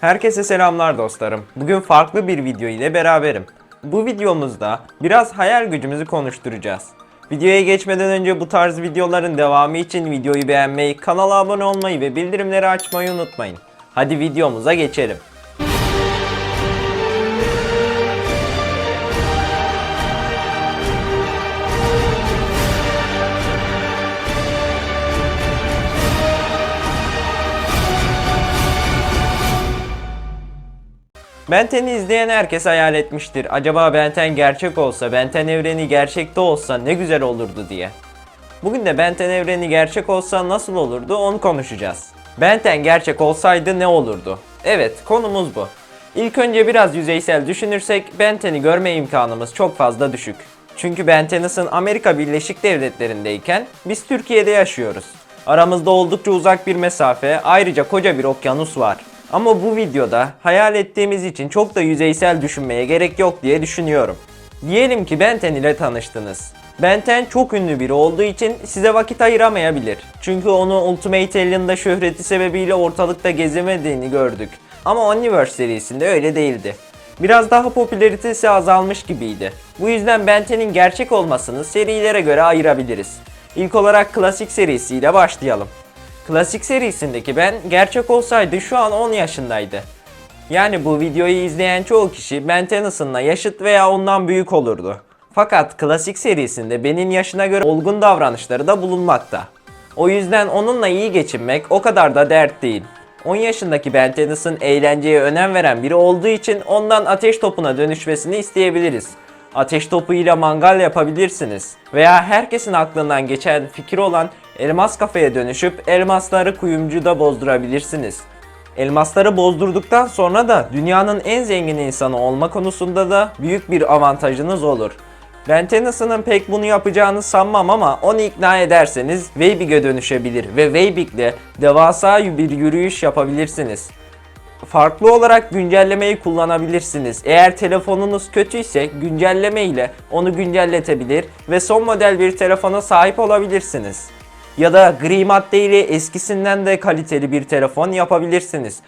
Herkese selamlar dostlarım. Bugün farklı bir video ile beraberim. Bu videomuzda biraz hayal gücümüzü konuşturacağız. Videoya geçmeden önce bu tarz videoların devamı için videoyu beğenmeyi, kanala abone olmayı ve bildirimleri açmayı unutmayın. Hadi videomuza geçelim. Benten'i izleyen herkes hayal etmiştir. Acaba Benten gerçek olsa, Benten evreni gerçekte olsa ne güzel olurdu diye. Bugün de Benten evreni gerçek olsa nasıl olurdu onu konuşacağız. Benten gerçek olsaydı ne olurdu? Evet, konumuz bu. İlk önce biraz yüzeysel düşünürsek Benten'i görme imkanımız çok fazla düşük. Çünkü Ben Tennysson Amerika Birleşik Devletleri'ndeyken biz Türkiye'de yaşıyoruz. Aramızda oldukça uzak bir mesafe, ayrıca koca bir okyanus var. Ama bu videoda hayal ettiğimiz için çok da yüzeysel düşünmeye gerek yok diye düşünüyorum. Diyelim ki Benten ile tanıştınız. Benten çok ünlü biri olduğu için size vakit ayıramayabilir. Çünkü onu Ultimate Alien'da şöhreti sebebiyle ortalıkta gezemediğini gördük. Ama Omniverse serisinde öyle değildi. Biraz daha popülaritesi azalmış gibiydi. Bu yüzden Benten'in gerçek olmasını serilere göre ayırabiliriz. İlk olarak klasik serisiyle başlayalım. Klasik serisindeki ben gerçek olsaydı şu an 10 yaşındaydı. Yani bu videoyu izleyen çoğu kişi Ben Tennyson'la yaşıt veya ondan büyük olurdu. Fakat klasik serisinde Ben'in yaşına göre olgun davranışları da bulunmakta. O yüzden onunla iyi geçinmek o kadar da dert değil. 10 yaşındaki Ben Tennyson eğlenceye önem veren biri olduğu için ondan ateş topuna dönüşmesini isteyebiliriz. Ateş topu ile mangal yapabilirsiniz. Veya herkesin aklından geçen fikir olan elmas kafaya dönüşüp elmasları kuyumcuda bozdurabilirsiniz. Elmasları bozdurduktan sonra da dünyanın en zengin insanı olma konusunda da büyük bir avantajınız olur. Ben Tennyson'ın pek bunu yapacağını sanmam ama onu ikna ederseniz Weibig'e dönüşebilir ve Weibig'le devasa bir yürüyüş yapabilirsiniz. Farklı olarak güncellemeyi kullanabilirsiniz. Eğer telefonunuz kötüyse güncelleme ile onu güncelletebilir ve son model bir telefona sahip olabilirsiniz. Ya da gri madde ile eskisinden de kaliteli bir telefon yapabilirsiniz.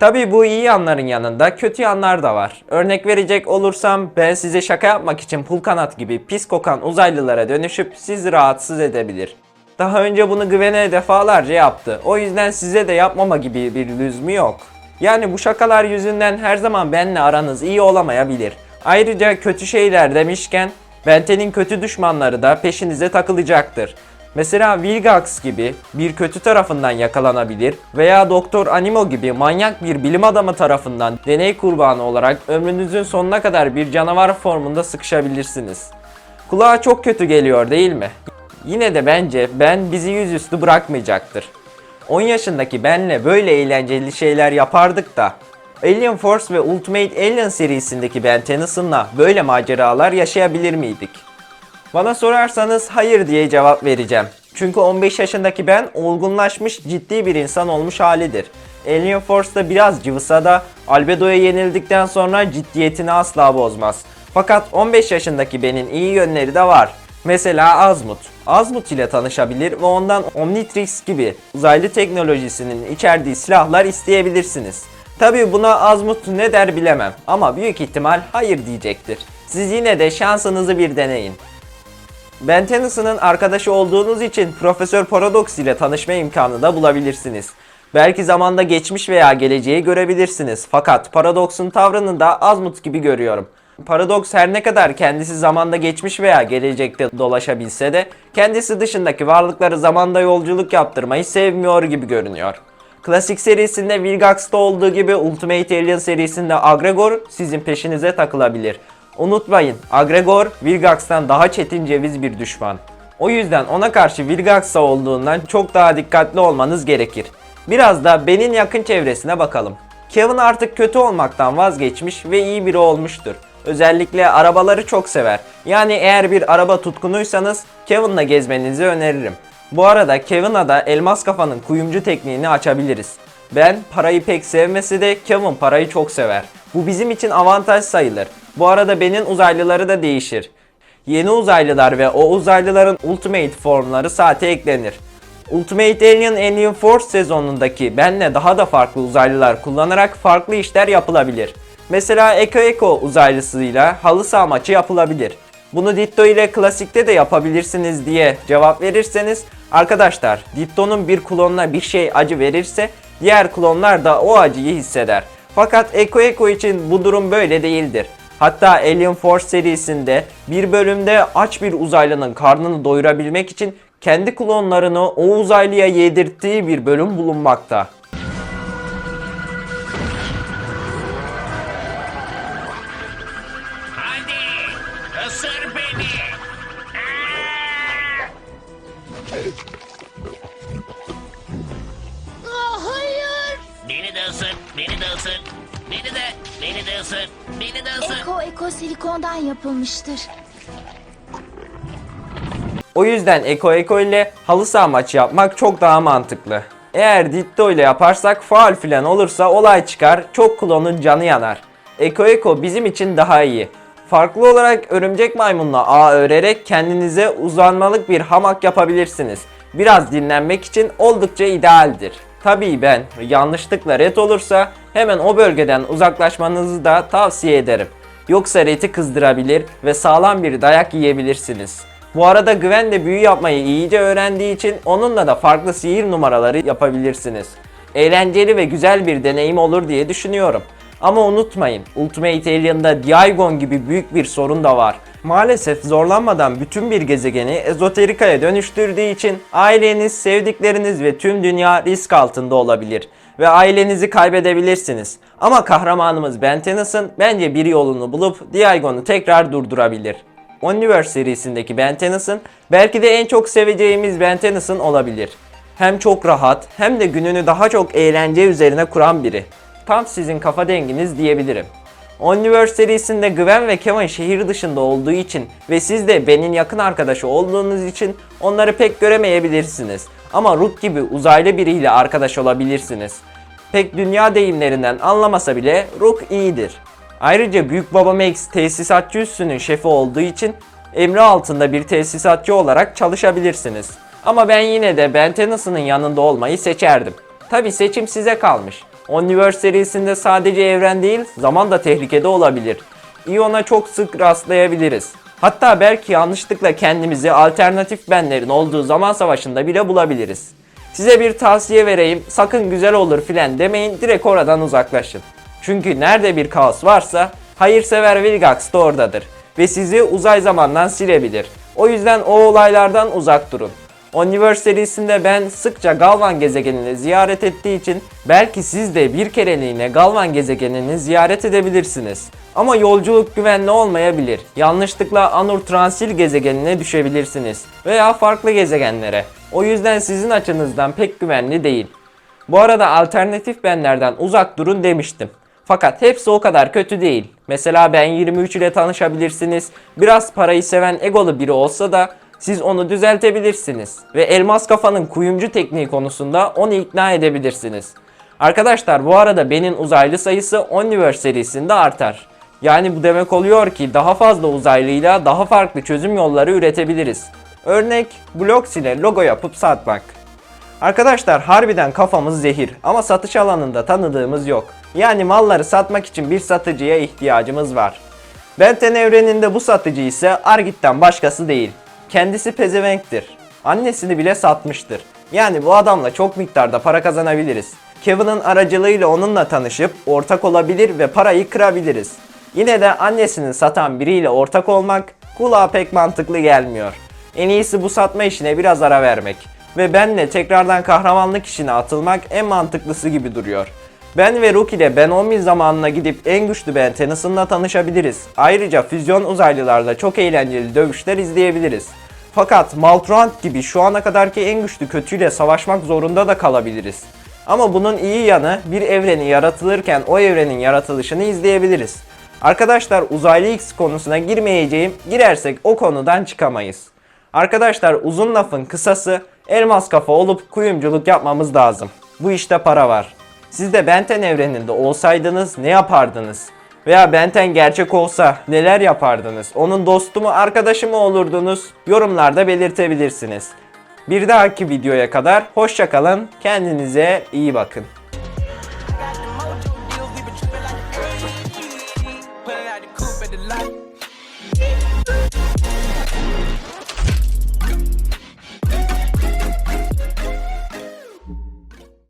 Tabi bu iyi yanların yanında kötü yanlar da var. Örnek verecek olursam ben size şaka yapmak için pul kanat gibi pis kokan uzaylılara dönüşüp sizi rahatsız edebilir. Daha önce bunu Gwen'e defalarca yaptı. O yüzden size de yapmama gibi bir lüzumu yok. Yani bu şakalar yüzünden her zaman benle aranız iyi olamayabilir. Ayrıca kötü şeyler demişken Benten'in kötü düşmanları da peşinize takılacaktır. Mesela Vilgax gibi bir kötü tarafından yakalanabilir veya Doktor Animo gibi manyak bir bilim adamı tarafından deney kurbanı olarak ömrünüzün sonuna kadar bir canavar formunda sıkışabilirsiniz. Kulağa çok kötü geliyor değil mi? Yine de bence ben bizi yüzüstü bırakmayacaktır. 10 yaşındaki benle böyle eğlenceli şeyler yapardık da Alien Force ve Ultimate Alien serisindeki Ben Tennyson'la böyle maceralar yaşayabilir miydik? Bana sorarsanız hayır diye cevap vereceğim. Çünkü 15 yaşındaki ben olgunlaşmış ciddi bir insan olmuş halidir. Alien Force'da biraz cıvısa da Albedo'ya yenildikten sonra ciddiyetini asla bozmaz. Fakat 15 yaşındaki benin iyi yönleri de var. Mesela Azmut. Azmut ile tanışabilir ve ondan Omnitrix gibi uzaylı teknolojisinin içerdiği silahlar isteyebilirsiniz. Tabi buna Azmut ne der bilemem ama büyük ihtimal hayır diyecektir. Siz yine de şansınızı bir deneyin. Ben Tennyson'ın arkadaşı olduğunuz için Profesör Paradox ile tanışma imkanı da bulabilirsiniz. Belki zamanda geçmiş veya geleceği görebilirsiniz. Fakat Paradox'un tavrını da Azmut gibi görüyorum. Paradox her ne kadar kendisi zamanda geçmiş veya gelecekte dolaşabilse de kendisi dışındaki varlıkları zamanda yolculuk yaptırmayı sevmiyor gibi görünüyor. Klasik serisinde Vilgax'ta olduğu gibi Ultimate Alien serisinde Agregor sizin peşinize takılabilir. Unutmayın, Agregor Vilgax'tan daha çetin ceviz bir düşman. O yüzden ona karşı Vilgax'a olduğundan çok daha dikkatli olmanız gerekir. Biraz da Ben'in yakın çevresine bakalım. Kevin artık kötü olmaktan vazgeçmiş ve iyi biri olmuştur. Özellikle arabaları çok sever. Yani eğer bir araba tutkunuysanız Kevin'la gezmenizi öneririm. Bu arada Kevin'a da elmas kafanın kuyumcu tekniğini açabiliriz. Ben parayı pek sevmesi de Kevin parayı çok sever. Bu bizim için avantaj sayılır. Bu arada Ben'in uzaylıları da değişir. Yeni uzaylılar ve o uzaylıların ultimate formları saate eklenir. Ultimate Alien Alien Force sezonundaki benle daha da farklı uzaylılar kullanarak farklı işler yapılabilir. Mesela Eko Eko uzaylısıyla halı saha maçı yapılabilir. Bunu Ditto ile klasikte de yapabilirsiniz diye cevap verirseniz arkadaşlar Ditto'nun bir klonuna bir şey acı verirse diğer klonlar da o acıyı hisseder. Fakat Eko Eko için bu durum böyle değildir. Hatta Alien Force serisinde bir bölümde aç bir uzaylının karnını doyurabilmek için kendi klonlarını o uzaylıya yedirttiği bir bölüm bulunmakta. Beni de ısır. Beni de, beni de ısır, beni de ısır. Eko eko silikondan yapılmıştır. O yüzden Eko Eko ile halı saha maçı yapmak çok daha mantıklı. Eğer Ditto ile yaparsak faal filan olursa olay çıkar, çok klonun canı yanar. Eko Eko bizim için daha iyi. Farklı olarak örümcek maymunla ağ örerek kendinize uzanmalık bir hamak yapabilirsiniz. Biraz dinlenmek için oldukça idealdir. Tabii ben yanlışlıkla red olursa hemen o bölgeden uzaklaşmanızı da tavsiye ederim. Yoksa reti kızdırabilir ve sağlam bir dayak yiyebilirsiniz. Bu arada Gwen de büyü yapmayı iyice öğrendiği için onunla da farklı sihir numaraları yapabilirsiniz. Eğlenceli ve güzel bir deneyim olur diye düşünüyorum. Ama unutmayın, Ultimate Alien'da Diagon gibi büyük bir sorun da var. Maalesef zorlanmadan bütün bir gezegeni ezoterikaya dönüştürdüğü için aileniz, sevdikleriniz ve tüm dünya risk altında olabilir ve ailenizi kaybedebilirsiniz. Ama kahramanımız Ben bence bir yolunu bulup Diagon'u tekrar durdurabilir. Universe serisindeki Ben belki de en çok seveceğimiz Ben olabilir. Hem çok rahat hem de gününü daha çok eğlence üzerine kuran biri. Tam sizin kafa denginiz diyebilirim. Universe serisinde Gwen ve Kevin şehir dışında olduğu için ve siz de Ben'in yakın arkadaşı olduğunuz için onları pek göremeyebilirsiniz. Ama Rook gibi uzaylı biriyle arkadaş olabilirsiniz. Pek dünya deyimlerinden anlamasa bile Rook iyidir. Ayrıca Büyük Baba Max tesisatçı üssünün şefi olduğu için emri altında bir tesisatçı olarak çalışabilirsiniz. Ama ben yine de Ben Tennyson'ın yanında olmayı seçerdim. Tabi seçim size kalmış. Universe serisinde sadece evren değil, zaman da tehlikede olabilir. Ion'a çok sık rastlayabiliriz. Hatta belki yanlışlıkla kendimizi alternatif benlerin olduğu zaman savaşında bile bulabiliriz. Size bir tavsiye vereyim, sakın güzel olur filan demeyin, direkt oradan uzaklaşın. Çünkü nerede bir kaos varsa, hayırsever Vilgax da oradadır ve sizi uzay zamandan silebilir. O yüzden o olaylardan uzak durun. Universe serisinde ben sıkça Galvan gezegenini ziyaret ettiği için belki siz de bir kereliğine Galvan gezegenini ziyaret edebilirsiniz. Ama yolculuk güvenli olmayabilir. Yanlışlıkla Anur Transil gezegenine düşebilirsiniz veya farklı gezegenlere. O yüzden sizin açınızdan pek güvenli değil. Bu arada alternatif benlerden uzak durun demiştim. Fakat hepsi o kadar kötü değil. Mesela ben 23 ile tanışabilirsiniz. Biraz parayı seven egolu biri olsa da siz onu düzeltebilirsiniz. Ve elmas kafanın kuyumcu tekniği konusunda onu ikna edebilirsiniz. Arkadaşlar bu arada benim uzaylı sayısı Universe serisinde artar. Yani bu demek oluyor ki daha fazla uzaylıyla daha farklı çözüm yolları üretebiliriz. Örnek Blox ile logo yapıp satmak. Arkadaşlar harbiden kafamız zehir ama satış alanında tanıdığımız yok. Yani malları satmak için bir satıcıya ihtiyacımız var. Benten evreninde bu satıcı ise Argit'ten başkası değil. Kendisi pezevenktir. Annesini bile satmıştır. Yani bu adamla çok miktarda para kazanabiliriz. Kevin'ın aracılığıyla onunla tanışıp ortak olabilir ve parayı kırabiliriz. Yine de annesini satan biriyle ortak olmak kulağa pek mantıklı gelmiyor. En iyisi bu satma işine biraz ara vermek ve benle tekrardan kahramanlık işine atılmak en mantıklısı gibi duruyor. Ben ve Rook ile Ben 10.000 zamanına gidip en güçlü Ben Tennyson'la tanışabiliriz. Ayrıca füzyon uzaylılarla çok eğlenceli dövüşler izleyebiliriz. Fakat Maltruant gibi şu ana kadarki en güçlü kötüyle savaşmak zorunda da kalabiliriz. Ama bunun iyi yanı bir evreni yaratılırken o evrenin yaratılışını izleyebiliriz. Arkadaşlar uzaylı X konusuna girmeyeceğim. Girersek o konudan çıkamayız. Arkadaşlar uzun lafın kısası elmas kafa olup kuyumculuk yapmamız lazım. Bu işte para var. Siz de Benten evreninde olsaydınız ne yapardınız? Veya Benten gerçek olsa neler yapardınız? Onun dostu mu arkadaşı mı olurdunuz? Yorumlarda belirtebilirsiniz. Bir dahaki videoya kadar hoşça kalın. Kendinize iyi bakın.